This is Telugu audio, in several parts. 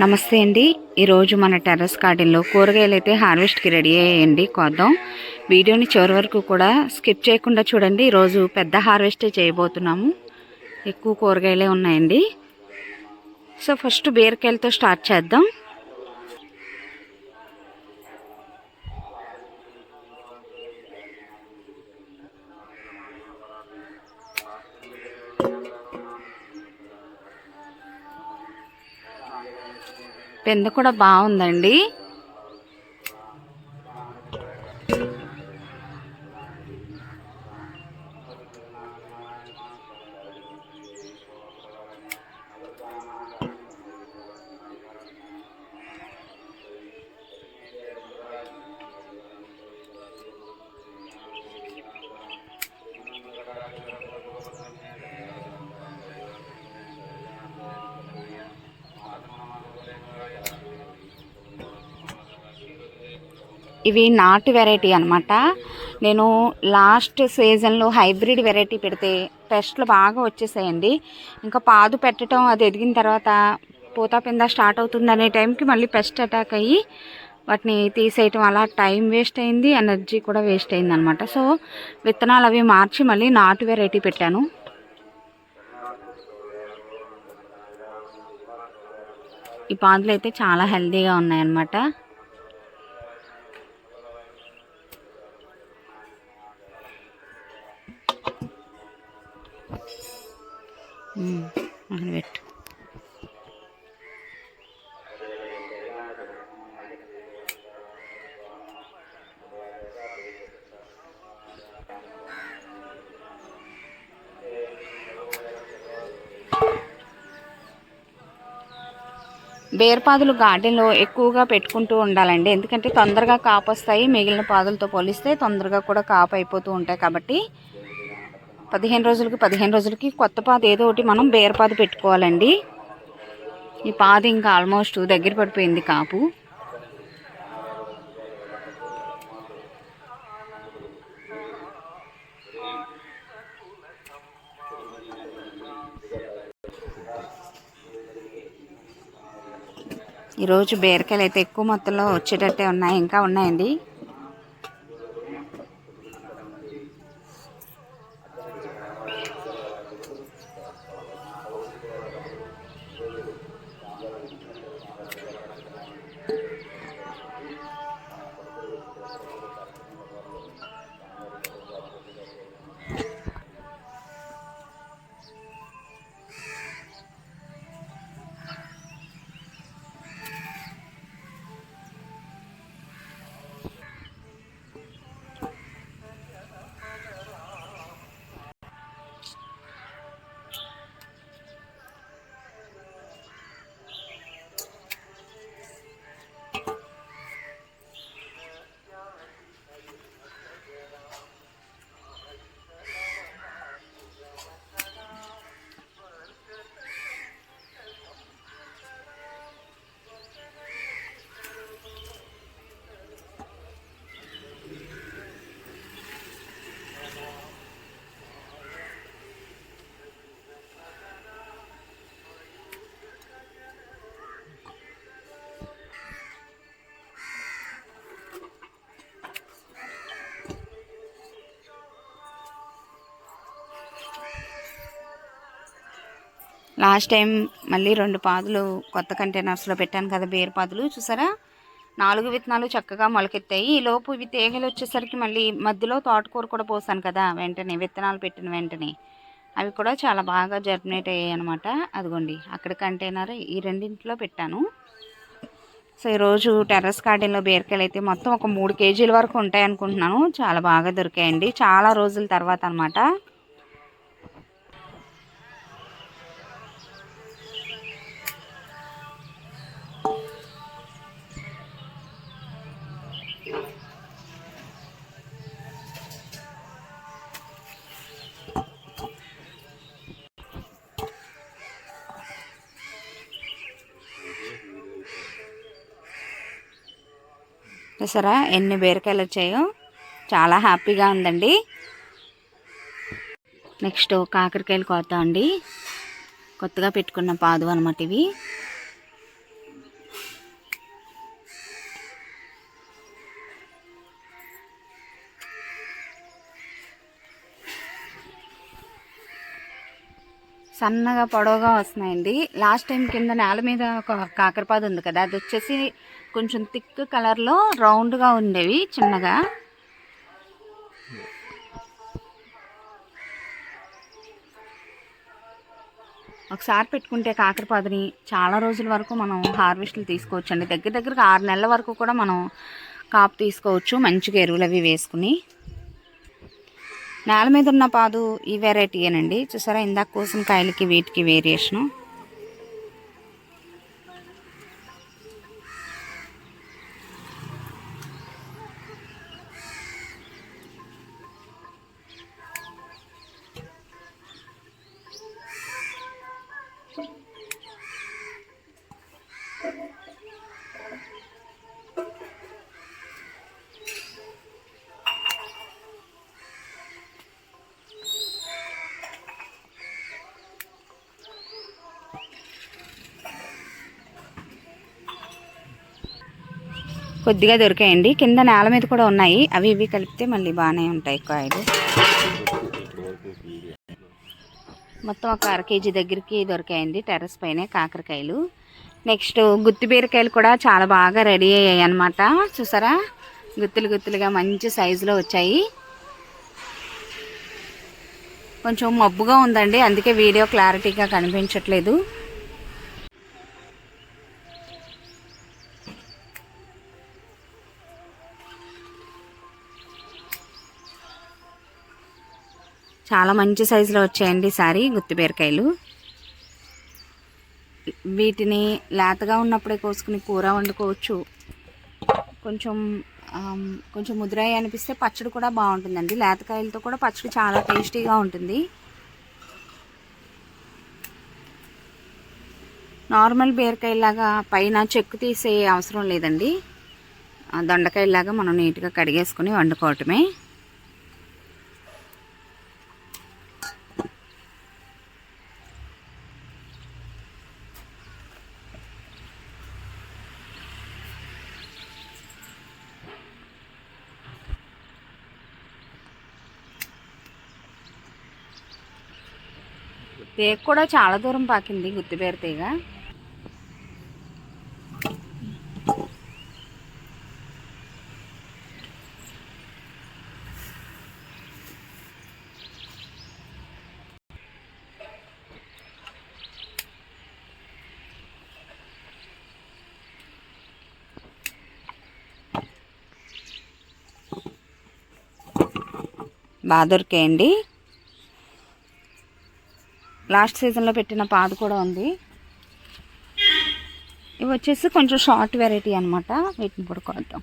నమస్తే అండి. ఈరోజు మన టెర్రస్ గార్డెన్లో కూరగాయలు అయితే హార్వెస్ట్కి రెడీ అయ్యాయండి. కోద్దాం. వీడియోని చివరి వరకు కూడా స్కిప్ చేయకుండా చూడండి. ఈరోజు పెద్ద హార్వెస్టే చేయబోతున్నాము. ఎక్కువ కూరగాయలే ఉన్నాయండి. సో ఫస్ట్ బీరకాయలతో స్టార్ట్ చేద్దాం. పెంద కూడా బాగుందండి. ఇవి నాటు వెరైటీ అనమాట నేను లాస్ట్ సీజన్లో హైబ్రిడ్ వెరైటీ పెడితే పెస్ట్లు బాగా వచ్చేసాయండి. ఇంకా పాదు పెట్టడం అది ఎదిగిన తర్వాత పూత పింద స్టార్ట్ అవుతుంది అనే టైంకి మళ్ళీ పెస్ట్ అటాక్ అయ్యి వాటిని తీసేయటం అలా టైం వేస్ట్ అయింది ఎనర్జీ కూడా వేస్ట్ అయింది అనమాట సో విత్తనాలు అవి మార్చి మళ్ళీ నాటు వెరైటీ పెట్టాను. ఈ పాదులు అయితే చాలా హెల్తీగా ఉన్నాయన్నమాట. అక్కడ పెట్టు. బేర్పాదులు గార్డెన్లో ఎక్కువగా పెట్టుకుంటూ ఉండాలండి. ఎందుకంటే తొందరగా కాపు వస్తాయి మిగిలిన పాదులతో పోలిస్తే తొందరగా కూడా కాపు అయిపోతూ ఉంటాయి కాబట్టి పదిహేను రోజులకి పదిహేను రోజులకి కొత్త పాదు ఏదో ఒకటి మనం బేరపాదు పెట్టుకోవాలండి. ఈ పాదు ఇంకా ఆల్మోస్ట్ దగ్గర పడిపోయింది కాపు. ఈరోజు బీరకాయలు అయితే ఎక్కువ మొత్తంలో వచ్చేటట్టే ఉన్నాయి ఇంకా ఉన్నాయండి. లాస్ట్ టైం మళ్ళీ రెండు పాదులు కొత్త కంటైనర్స్లో పెట్టాను కదా బేరు పాదులు చూసారా? నాలుగు విత్తనాలు చక్కగా మొలకెత్తాయి. ఈ లోపు ఇవి తీగలు వచ్చేసరికి మళ్ళీ మధ్యలో తోటకూర కూడా పోసాను కదా వెంటనే విత్తనాలు పెట్టిన వెంటనే. అవి కూడా చాలా బాగా జర్మినేట్ అయ్యాయి అనమాట అదిగోండి అక్కడ కంటైనర్ ఈ రెండింటిలో పెట్టాను. సో ఈరోజు టెర్రస్ గార్డెన్లో బీరకాయలు అయితే మొత్తం ఒక మూడు కేజీల వరకు ఉంటాయి అనుకుంటున్నాను చాలా బాగా దొరికాయండి. చాలా రోజుల తర్వాత అనమాట చూసారా ఎన్ని బీరకాయలు వచ్చాయో చాలా హ్యాపీగా ఉందండి. నెక్స్ట్ కాకరకాయలు కోత అండి. కొత్తగా పెట్టుకున్న పాదు అనమాట ఇవి. సన్నగా పొడవుగా వస్తున్నాయండి. లాస్ట్ టైం కింద నేల మీద ఒక కాకరపాదు ఉంది కదా అది వచ్చేసి కొంచెం థిక్ కలర్లో రౌండ్గా ఉండేవి చిన్నగా. ఒకసారి పెట్టుకుంటే కాకరపాదుని చాలా రోజుల వరకు మనం హార్వెస్ట్లు తీసుకోవచ్చు అండి దగ్గర దగ్గరగా ఆరు నెలల వరకు కూడా మనం కాపు తీసుకోవచ్చు మంచిగా ఎరువులు అవి వేసుకుని. నేల మీద ఉన్న పాదు ఈ వెరైటీయేనండి చూసారా? ఇందాక కోసిన కాయలకి వీటికి వేరియేషను కొద్దిగా దొరికాయండి. కింద నేల మీద కూడా ఉన్నాయి. అవి ఇవి కలిపితే మళ్ళీ బాగానే ఉంటాయి కాయలు మొత్తం ఒక అర కేజీ దగ్గరికి దొరికాయండి టెర్రస్ పైనే కాకరకాయలు. నెక్స్ట్ గుత్తి బీరకాయలు కూడా చాలా బాగా రెడీ అయ్యాయి అనమాట చూసారా? గుత్తులు గుత్తులుగా మంచి సైజులో వచ్చాయి. కొంచెం మబ్బుగా ఉందండి. అందుకే వీడియో క్లారిటీగా కనిపించట్లేదు. చాలా మంచి సైజులో వచ్చాయండి సారీ గుత్తి బీరకాయలు. వీటిని లేతగా ఉన్నప్పుడే కోసుకుని కూర వండుకోవచ్చు. కొంచెం కొంచెం ముద్రాయి అనిపిస్తే పచ్చడి కూడా బాగుంటుందండి. లేతకాయలతో కూడా పచ్చడి చాలా టేస్టీగా ఉంటుంది. నార్మల్ బీరకాయలాగా పైన చెక్కు తీసే అవసరం లేదండి. దొండకాయలాగా మనం నీట్గా కడిగేసుకుని వండుకోవటమే. తేగ కూడా చాలా దూరం పాకింది గుత్తిపేర తీగ. బాగా దొరికాయండి లాస్ట్ సీజన్లో పెట్టిన పాదు కూడా ఉంది. ఇవి వచ్చేసి కొంచెం షార్ట్ వెరైటీ అనమాట వీటిని కూడా కొద్దాం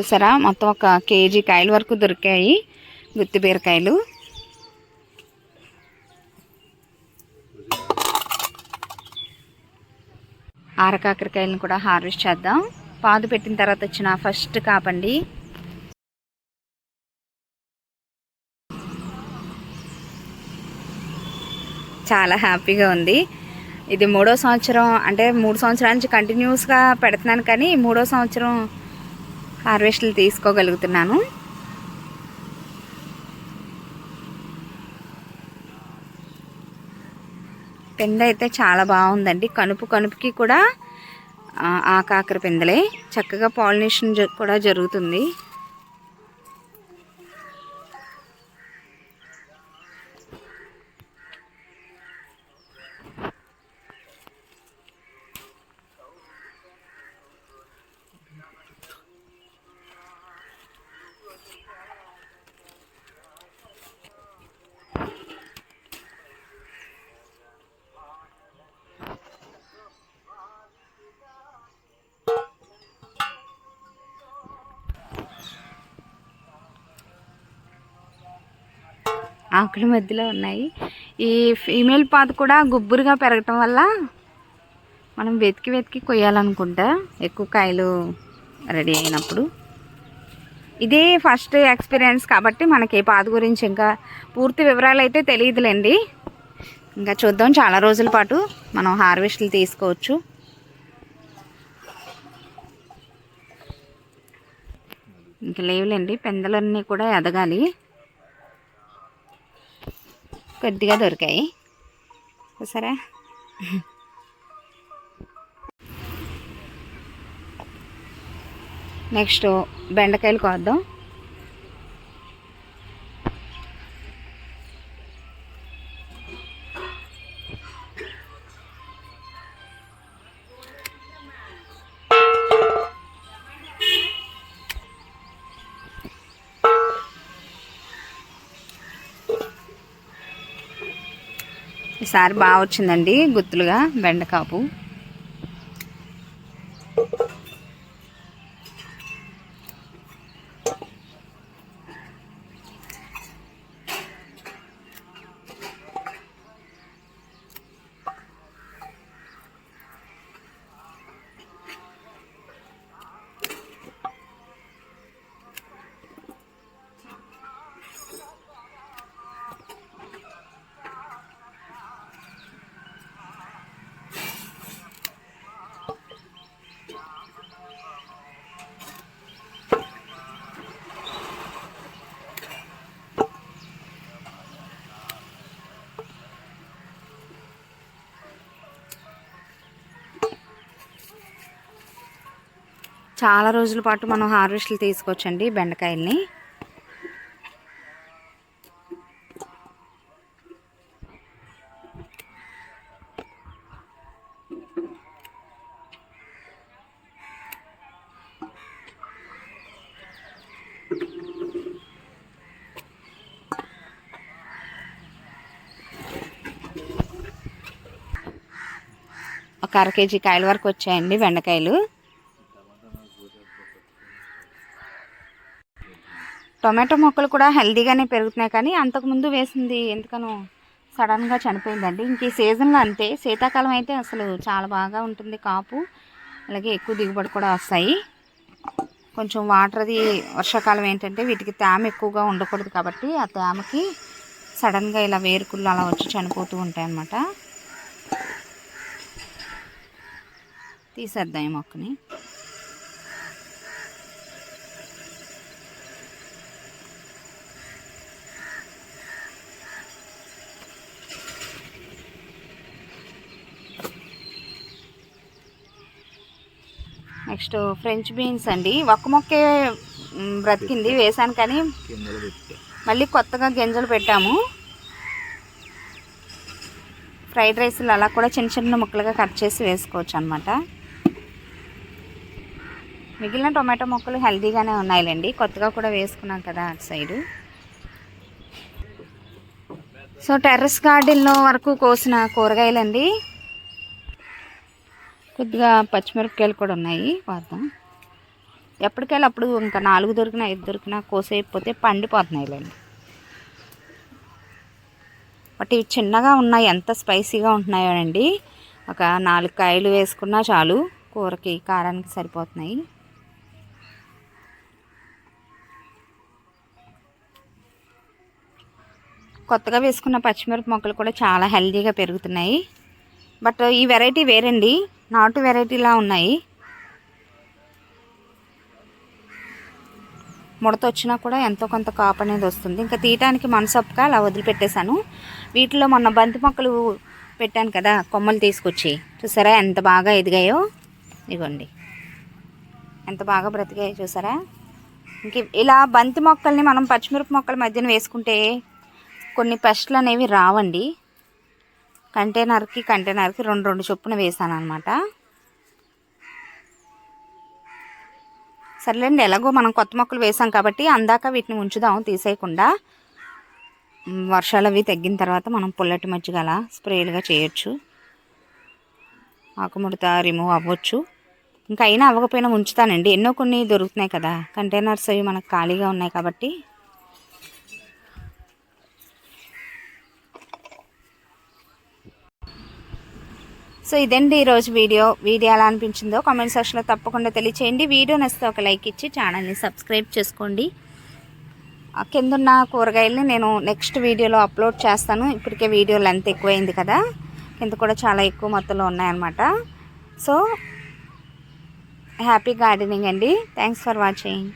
చూసారా? మొత్తం ఒక కేజీ కాయల వరకు దొరికాయి. గుత్తి బీరకాయలు. ఆరకాకరకాయలను కూడా హార్వెస్ట్ చేద్దాం. పాదు పెట్టిన తర్వాత వచ్చిన ఫస్ట్ కాపండి. చాలా హ్యాపీగా ఉంది. ఇది మూడో సంవత్సరం అంటే మూడు సంవత్సరాల నుంచి కంటిన్యూస్గా పెడుతున్నాను కానీ మూడో సంవత్సరం హార్వెస్ట్లు తీసుకోగలుగుతున్నాను. పెండ అయితే చాలా బాగుందండి. కనుపు కనుపుకి కూడా ఆ- పెందలే చక్కగా పాలినేషన్ కూడా జరుగుతుంది. ఆకుల మధ్యలో ఉన్నాయి. ఈ ఫీమేల్ పాత కూడా గుబ్బురుగా పెరగటం వల్ల మనం వెతికి వెతికి కొయ్యాలనుకుంటా ఎక్కువ కాయలు రెడీ అయినప్పుడు. ఇదే ఫస్ట్ ఎక్స్పీరియన్స్ కాబట్టి మనకి ఈ పాత గురించి ఇంకా పూర్తి వివరాలు అయితే తెలియదులేండి. ఇంకా చూద్దాం చాలా రోజుల పాటు మనం హార్వెస్ట్లు తీసుకోవచ్చు. ఇంకా లేవులేండి పెందలన్నీ కూడా ఎదగాలి. కొద్దిగా దొరికాయి. సరే నెక్స్ట్ బెండకాయలు కోద్దాం. ఈసారి బాగా వచ్చిందండి గుత్తులుగా బెండకాపు. చాలా రోజుల పాటు మనం హార్వెస్ట్లు తీసుకోవచ్చండి బెండకాయల్ని. ఒక అర కేజీ కాయల వరకు వచ్చాయండి బెండకాయలు. టొమాటో మొక్కలు కూడా హెల్దీగానే పెరుగుతున్నాయి కానీ అంతకుముందు వేసింది ఎందుకనో సడన్గా చనిపోయిందండి. ఇంక ఈ సీజన్లో అంతే. శీతాకాలం అయితే అసలు చాలా బాగా ఉంటుంది కాపు. అలాగే ఎక్కువ దిగుబడి కూడా వస్తాయి. కొంచెం వాటర్ అది వర్షాకాలం ఏంటంటే వీటికి తేమ ఎక్కువగా ఉండకూడదు కాబట్టి ఆ తేమకి సడన్గా ఇలా వేరుకుళ్ళు అలా వచ్చి చనిపోతూ ఉంటాయి అన్నమాట తీసేద్దాం ఈ మొక్కని. నెక్స్ట్ ఫ్రెంచ్ బీన్స్ అండి. ఒక్క మొక్కే బ్రతికింది వేసాను కానీ మళ్ళీ కొత్తగా గింజలు పెట్టాము. ఫ్రైడ్ రైస్లు అలా కూడా చిన్న చిన్న ముక్కలుగా కట్ చేసి వేసుకోవచ్చు అనమాట మిగిలిన టొమాటో మొక్కలు హెల్తీగానే ఉన్నాయిలేండి. కొత్తగా కూడా వేసుకున్నాం కదా అటు సైడు. సో టెర్రస్ గార్డెన్లో వరకు కోసిన కూరగాయలండి. కొద్దిగా పచ్చిమిరపకాయలు కూడా ఉన్నాయి. వాద్దాం ఎప్పటికైనా అప్పుడు ఇంకా నాలుగు దొరికినా ఐదు దొరికినా కోసేయకపోతే పండిపోతున్నాయిలేండి. బట్ ఇవి చిన్నగా ఉన్నాయి. ఎంత స్పైసీగా ఉంటున్నాయో అండి. ఒక నాలుగు కాయలు వేసుకున్నా చాలు. కూరకి కారానికి సరిపోతున్నాయి. కొత్తగా వేసుకున్న పచ్చిమిరప మొక్కలు కూడా చాలా హెల్తీగా పెరుగుతున్నాయి. బట్ ఈ వెరైటీ వేరండి. నాటు వెరైటీలా ఉన్నాయి. ముడత వచ్చినా కూడా ఎంతో కొంత కాపు అనేది వస్తుంది. ఇంకా తీయటానికి మనసొప్పక అలా వదిలిపెట్టేశాను. వీటిలో మొన్న బంతి మొక్కలు పెట్టాను కదా కొమ్మలు తీసుకొచ్చి. చూసారా ఎంత బాగా ఎదిగాయో? ఇగోండి ఎంత బాగా బ్రతికాయో చూసారా? ఇంక ఇలా బంతి మొక్కల్ని మనం పచ్చిమిరప మొక్కల మధ్యన వేసుకుంటే కొన్ని పెస్ట్లు అనేవి రావండి. కంటైనర్కి కంటైనర్కి రెండు రెండు చొప్పున వేసాను అనమాట సర్లేండి ఎలాగో మనం కొత్త మొక్కలు వేసాం కాబట్టి అందాక వీటిని ఉంచుదాం తీసేయకుండా. వర్షాలు అవి తగ్గిన తర్వాత మనం పుల్లటి మజ్జిగ స్ప్రేలుగా చేయొచ్చు. ఆకుముడత రిమూవ్ అవ్వచ్చు. ఇంకా అయినా అవ్వకపోయినా ఉంచుతానండి. ఎన్నో కొన్ని దొరుకుతున్నాయి కదా. కంటైనర్స్ అవి మనకు ఖాళీగా ఉన్నాయి కాబట్టి సో ఇదండి ఈరోజు వీడియో? వీడియో ఎలా అనిపించిందో కామెంట్ సెక్షన్లో తప్పకుండా తెలియచేయండి. వీడియో నచ్చితే ఒక లైక్ ఇచ్చి ఛానల్ని సబ్స్క్రైబ్ చేసుకోండి. కిందున్న కూరగాయల్ని నేను నెక్స్ట్ వీడియోలో అప్లోడ్ చేస్తాను. ఇప్పటికే వీడియో లెంత్ ఎక్కువైంది కదా కింద కూడా చాలా ఎక్కువ మొత్తంలో ఉన్నాయన్నమాట. సో హ్యాపీ గార్డెనింగ్ అండి. Thanks for watching.